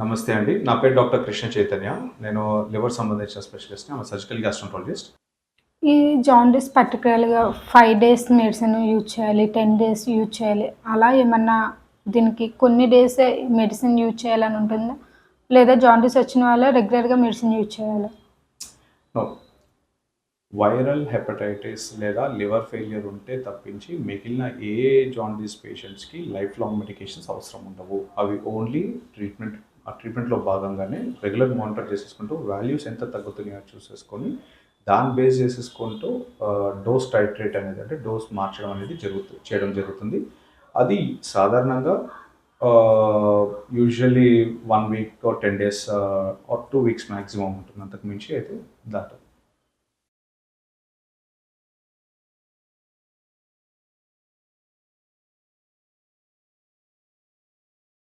నమస్తే అండి. నా పేరు డాక్టర్ కృష్ణ చైతన్య. నేను లివర్ సంబంధించిన స్పెషలిస్ట్ ఆమె సర్జికల్ గ్యాస్ట్రంటాలజిస్ట్. ఈ జాండీస్ పర్టికులర్గా ఫైవ్ డేస్ మెడిసిన్ యూజ్ చేయాలి టెన్ డేస్ యూజ్ చేయాలి అలా ఏమన్నా దీనికి కొన్ని డేస్ మెడిసిన్ యూజ్ చేయాలని ఉంటుందా? లేదా జాండీస్ వచ్చిన వాళ్ళ రెగ్యులర్గా మెడిసిన్ యూజ్ చేయాలి? వైరల్ హెపటైటిస్ లేదా లివర్ ఫెయిలియర్ ఉంటే తప్పించి మిగిలిన ఏ జాండీస్ పేషెంట్స్కి లైఫ్ లాంగ్ మెడికేషన్స్ అవసరం ఉండవు. అవి ఓన్లీ ట్రీట్మెంట్ ఆ ట్రీట్మెంట్లో భాగంగానే రెగ్యులర్ మానిటర్ చేసేసుకుంటూ వాల్యూస్ ఎంత తగ్గుతున్నాయో చూసేసుకొని దాన్ని బేస్ చేసేసుకుంటూ డోస్ టైట్రేట్ అనేది అంటే డోస్ మార్చడం అనేది జరుగుతుంది చేయడం జరుగుతుంది. అది సాధారణంగా usually one week ten days or two weeks maximum ఉంటుంది. అంతకు మించి అయితే దాటం